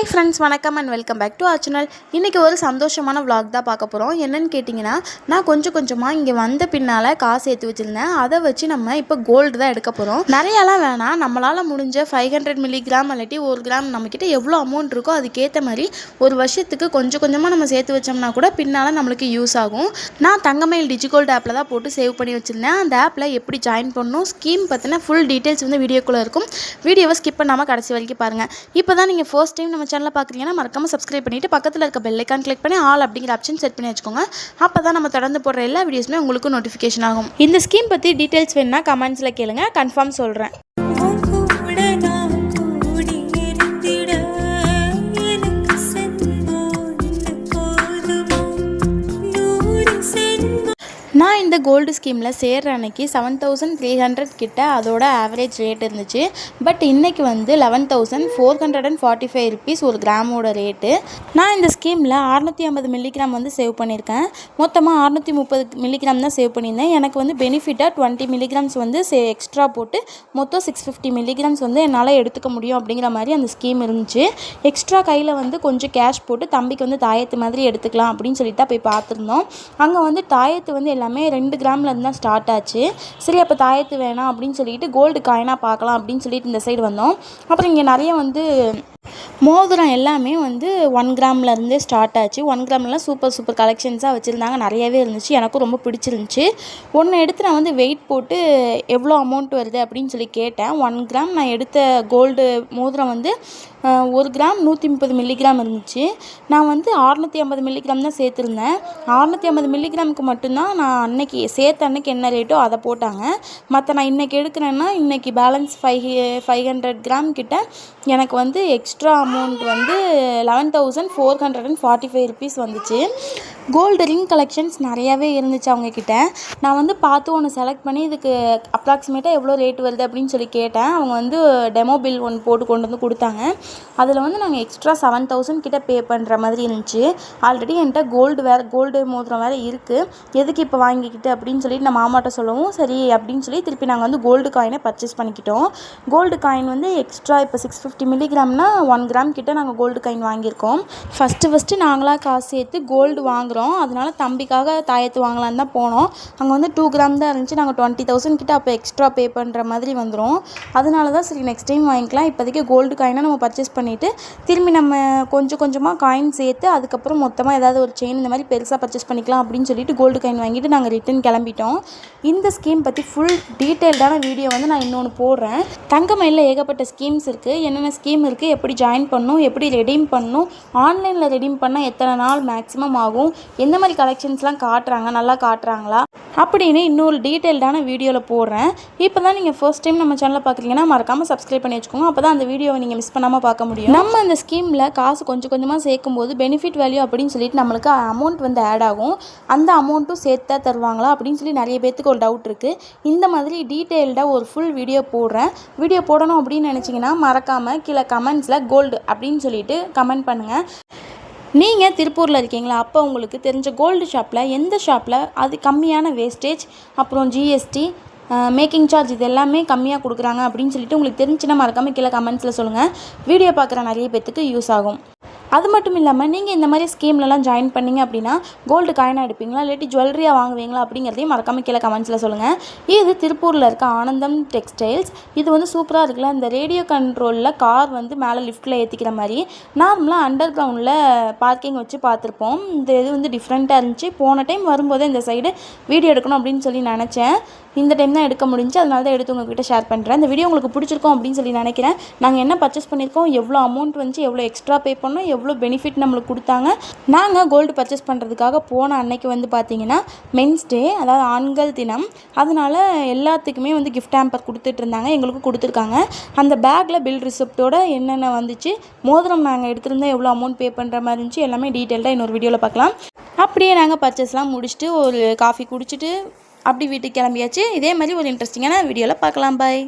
Hi friends வணக்கம் and welcome back to our channel இன்றைக்கி ஒரு சந்தோஷமான விளாக் தான் பார்க்க போகிறோம் என்னென்னு கேட்டிங்கன்னா நான் கொஞ்சம் கொஞ்சமாக இங்கே வந்த பின்னால் காசு சேர்த்து வச்சுருந்தேன். அதை வச்சு நம்ம இப்போ கோல்டு தான் எடுக்க போகிறோம் நிறையாலாம் வேணாம். நம்மளால் முடிஞ்ச ஃபைவ் ஹண்ட்ரட் மில்லிகிராம் இல்லாட்டி ஒரு கிராம் நம்மக்கிட்ட எவ்வளோ அமௌண்ட் இருக்கோ அதுக்கேற்ற மாதிரி ஒரு வருஷத்துக்கு கொஞ்சம் கொஞ்சமாக நம்ம சேர்த்து வச்சோம்னா கூட பின்னால் நம்மளுக்கு யூஸ் ஆகும். நான் தங்கமயில் டிஜிகோல்டு ஆப்பில் தான் போட்டு சேவ் பண்ணி வச்சுருந்தேன். அந்த ஆப்பில் எப்படி ஜாயின் பண்ணணும் ஸ்கீம் பற்றின ஃபுல் டீட்டெயில்ஸ் வந்து வீடியோக்குள்ளே இருக்கும். வீடியோவை ஸ்கிப் பண்ணாமல் கடைசி வரைக்கும் பாருங்கள் இப்போ தான் நீங்கள் ஃபர்ஸ்ட் டைம் நம்ம சேனலை பார்க்குறீங்கன்னா மறக்காமல் சப்ஸ்கிரைப் பண்ணிவிட்டு பக்கத்தில் இருக்க பெல்லைக்கான் கிளிக் பண்ணி ஆல் அப்படிங்கிற ஆப்ஷன் செட் பண்ணி வச்சுக்கோங்க. அப்போ தான் நம்ம தொடர்ந்து போடுற எல்லா வீடியோஸுமே உங்களுக்கு நோட்டிஃபிகேஷன் ஆகும். இந்த ஸ்கீம் பற்றி டீட்டெயில்ஸ் வேணுன்னா கமெண்ட்ஸில் கேளுங்க. கன்ஃபார்ம் சொல்கிறேன் கோல்டு ஸ்கீமில் சேர்கிற அன்னைக்கு செவன் தௌசண்ட் த்ரீ ஹண்ட்ரட் கிட்ட அதோட ஆவரேஜ் ரேட் இருந்துச்சு. பட் இன்னைக்கு வந்து eleven thousand four hundred and forty five rupees ஒரு கிராமோட ரேட்டு நான் இந்த ஸ்கீமில் அறுநூற்றி ஐம்பது மில்லிகிராம் வந்து சேவ் பண்ணியிருக்கேன். மொத்தமாக அறுநூற்றி முப்பது மில்லிகிராம் தான் சேவ் பண்ணியிருந்தேன். எனக்கு வந்து பெனிஃபிட்டாக டுவெண்ட்டி மில்லிகிராம்ஸ் வந்து சே எக்ஸ்ட்ரா போட்டு மொத்தம் சிக்ஸ் ஃபிஃப்டி மில்லிகிராம்ஸ் வந்து என்னால் எடுத்துக்க முடியும் அப்படிங்கிற மாதிரி அந்த ஸ்கீம் இருந்துச்சு. எக்ஸ்ட்ரா கையில் வந்து கொஞ்சம் கேஷ் போட்டு தம்பிக்கு வந்து தாயத்து மாதிரி எடுத்துக்கலாம் அப்படின்னு சொல்லிட்டு போய் பார்த்துருந்தோம். அங்கே வந்து தாயத்து வந்து எல்லாமே ரெண்டு ரெண்டு கிராம்லேருந்து தான் ஸ்டார்ட் ஆச்சு. சரி அப்போ தாயத்து வேணாம் அப்படின்னு சொல்லிட்டு கோல்டு காயினாக பார்க்கலாம் அப்படின்னு சொல்லிட்டு இந்த சைடு வந்தோம். அப்புறம் இங்கே நிறைய வந்து மோதிரம் எல்லாமே வந்து ஒன் கிராம்லேருந்தே ஸ்டார்ட் ஆச்சு. ஒன் கிராம்லாம் சூப்பர் சூப்பர் கலெக்ஷன்ஸாக வச்சுருந்தாங்க. நிறையவே இருந்துச்சு. எனக்கும் ரொம்ப பிடிச்சிருந்துச்சு. ஒன்று எடுத்து நான் வந்து வெயிட் போட்டு எவ்வளோ அமௌண்ட் வருது அப்படின்னு சொல்லி கேட்டேன். ஒன் கிராம் நான் எடுத்த கோல்டு மோதிரம் வந்து ஒரு கிராம் நூற்றி முப்பது மில்லிகிராம் இருந்துச்சு. நான் வந்து அறநூற்றி ஐம்பது மில்லிகிராம் தான் சேர்த்துருந்தேன். அறநூற்றி ஐம்பது மில்லிகிராமுக்கு மட்டும்தான் நான் அன்னைக்கு சேர்த்த அன்னைக்கு என்ன ரேட்டோ அதை போட்டாங்க. மற்ற நான் இன்றைக்கி எடுக்கிறேன்னா இன்றைக்கி balance five five hundred gram கிட்ட எனக்கு வந்து எக்ஸ்ட்ரா அமௌண்ட் வந்து eleven thousand four hundred and forty five rupees வந்துச்சு. கோல்டு ரிங் கலெக்ஷன்ஸ் நிறையாவே இருந்துச்சு அவங்கக்கிட்ட நான் வந்து பார்த்து ஒன்று செலக்ட் பண்ணி இதுக்கு அப்ராக்சிமேட்டாக எவ்வளோ ரேட் வருது அப்படின்னு சொல்லி கேட்டேன். அவங்க வந்து டெமோ பில் ஒன்று போட்டு கொண்டு வந்து கொடுத்தாங்க. அதில் வந்து நாங்கள் எக்ஸ்ட்ரா செவன் தௌசண்ட் கிட்ட பே பண்ணுற மாதிரி இருந்துச்சு. ஆல்ரெடி என்கிட்ட கோல்டு வேறு கோல்டு மோதிரம் வேறு இருக்குது எதுக்கு இப்போ வாங்கிக்கிட்டு அப்படின்னு சொல்லிட்டு நான் மாமாட்ட சொல்லவும் சரி அப்படின்னு சொல்லி திருப்பி நாங்கள் வந்து கோல்டு காயினை பர்ச்சேஸ் பண்ணிக்கிட்டோம். கோல்டு காயின் வந்து எக்ஸ்ட்ரா இப்போ சிக்ஸ் ஃபிஃப்டி மில்லிகிராம்னா ஒன் கிராம் கிட்ட நாங்கள் கோல்டு காயின் வாங்கியிருக்கோம். ஃபஸ்ட்டு ஃபஸ்ட்டு நாங்களாக காசு சேர்த்து கோல்டு வாங்குகிறோம் அதனால தம்பிக்காக தாயத்து வாங்கலான்னு தான் போனோம். அங்கே வந்து டூ கிராம் தான் இருந்துச்சு. நாங்கள் டுவெண்ட்டி தௌசண்ட் கிட்ட அப்போ எக்ஸ்ட்ரா பே பண்ணுற மாதிரி வந்துடும் அதனால தான் சரி நெக்ஸ்ட் டைம் வாங்கிக்கலாம். இப்போதைக்கு கோல்டு காயினை நம்ம பர்ச்சேஸ் பண்ணிவிட்டு திரும்பி நம்ம கொஞ்சம் கொஞ்சமாக காயின் சேர்த்து அதுக்கப்புறம் மொத்தமாக ஏதாவது ஒரு செயின் இந்த மாதிரி பெருசாக பர்ச்சேஸ் பண்ணிக்கலாம் அப்படின்னு சொல்லிட்டு கோல்டு காயின் வாங்கிட்டு நாங்கள் ரிட்டன் கிளம்பிட்டோம். இந்த ஸ்கீம் பற்றி ஃபுல் டீட்டெயில்டான வீடியோ வந்து நான் இன்னொன்று போடுறேன். தங்கமயிலில் ஏகப்பட்ட ஸ்கீம்ஸ் இருக்குது என்னென்ன ஸ்கீம் இருக்குது எப்படி ஜாயின் பண்ணணும் எப்படி ரெடீம் பண்ணும்? ஆன்லைனில் ரெடீம் பண்ணால் எத்தனை நாள் மேக்ஸிமம் ஆகும்? எந்த மாதிரி கலெக்ஷன்ஸ்லாம் காட்டுறாங்க நல்லா காட்டுறாங்களா அப்படின்னு இன்னொரு டீட்டெயில்டான வீடியோவில் போடுறேன். இப்போ தான் நீங்கள் ஃபர்ஸ்ட் டைம் நம்ம சேனலில் பார்க்குறீங்கன்னா மறக்காமல் சப்ஸ்கிரைப் பண்ணி வச்சுக்கோங்க. அப்போ தான் அந்த வீடியோவை நீங்கள் மிஸ் பண்ணாமல் பார்க்க முடியும். நம்ம அந்த ஸ்கீமில் காசு கொஞ்சம் கொஞ்சமாக சேர்க்கும் போது பெனிஃபிட் வேல்யூ அப்படின்னு சொல்லிட்டு நம்மளுக்கு அமௌண்ட் வந்து ஆட் ஆகும். அந்த அமௌண்ட்டும் சேர்த்தா தருவாங்களா அப்படின்னு சொல்லி நிறைய பேர்த்துக்கு ஒரு டவுட் இருக்குது இந்த மாதிரி டீட்டெயில்டாக ஒரு ஃபுல் வீடியோ போடுறேன். வீடியோ போடணும் அப்படின்னு நினச்சிங்கன்னா மறக்காமல் கீழே கமெண்ட்ஸில் கோல்டு அப்படின்னு சொல்லிட்டு கமெண்ட் பண்ணுங்கள் நீங்கள் திருப்பூரில் இருக்கீங்களா? அப்போ உங்களுக்கு தெரிஞ்ச கோல்டு ஷாப்பில் எந்த ஷாப்பில் அது கம்மியான வேஸ்டேஜ் அப்புறம் ஜிஎஸ்டி மேக்கிங் சார்ஜ் இது எல்லாமே கம்மியாக கொடுக்குறாங்க அப்படின்னு சொல்லிட்டு உங்களுக்கு தெரிஞ்சுன்னா மறக்காமல் கீழே கமெண்ட்ஸில் சொல்லுங்கள் வீடியோ பார்க்குற நிறைய பேர்த்துக்கு யூஸ் ஆகும். அது மட்டும் இல்லாமல் நீங்கள் இந்த மாதிரி ஸ்கீம்லலாம் ஜாயின் பண்ணீங்க அப்படின்னா கோல்டு காயினாக எடுப்பீங்களா? இல்லாட்டி ஜுவல்லரியாக வாங்குவீங்களா? அப்படிங்கிறதையும் மறக்காமல் கீழே கமெண்ட்ஸில் சொல்லுங்கள் இது திருப்பூரில் இருக்க ஆனந்தம் டெக்ஸ்டைல்ஸ் இது வந்து சூப்பராக இருக்குல்ல? இந்த ரேடியோ கண்ட்ரோலில் கார் வந்து மேலே லிஃப்ட்டில் ஏற்றிக்கிற மாதிரி நார்மலாக அண்டர் கிரவுண்டில் பார்க்கிங் வச்சு பார்த்துருப்போம். இந்த இது வந்து டிஃப்ரெண்ட்டாக இருந்துச்சு. போன டைம் வரும்போது இந்த சைடு வீடியோ எடுக்கணும் அப்படின்னு சொல்லி நினச்சேன். இந்த டைம் தான் எடுக்க முடிஞ்சு அதனால தான் எடுத்து உங்ககிட்ட ஷேர் பண்ணுறேன் இந்த வீடியோ உங்களுக்கு பிடிச்சிருக்கும் அப்படின்னு சொல்லி நினைக்கிறேன். நாங்கள் என்ன பர்ச்சேஸ் பண்ணியிருக்கோம் எவ்வளோ அமௌண்ட் வந்துச்சு? எவ்வளோ எக்ஸ்ட்ரா பே பண்ணோம்? எவ்வளோ பெனிஃபிட் நம்மளுக்கு கொடுத்தாங்க. நாங்கள் கோல்டு பர்ச்சேஸ் பண்ணுறதுக்காக போன அன்னைக்கு வந்து பார்த்தீங்கன்னா மென்ஸ் டே அதாவது ஆண்கள் தினம். அதனால எல்லாத்துக்குமே வந்து கிஃப்ட் ஹேம்பர் கொடுத்துட்டு இருந்தாங்க. எங்களுக்கும் கொடுத்துருக்காங்க. அந்த பேக்கில் பில் ரிசிப்டோட என்னென்ன வந்துச்சு மோதிரம் நாங்கள் எடுத்திருந்தோம் எவ்வளோ அமௌண்ட் பே பண்ணுற மாதிரி இருந்துச்சு எல்லாமே டீட்டெயில்டாக இன்னொரு வீடியோவில் பார்க்கலாம் அப்படியே நாங்கள் பர்ச்சேஸ்லாம் முடிச்சுட்டு ஒரு காஃபி குடிச்சிட்டு அப்படி வீட்டுக்கு கிளம்பியாச்சு. இதே மாதிரி ஒரு இன்ட்ரெஸ்டிங்கான வீடியோவில் பார்க்கலாம் பாய்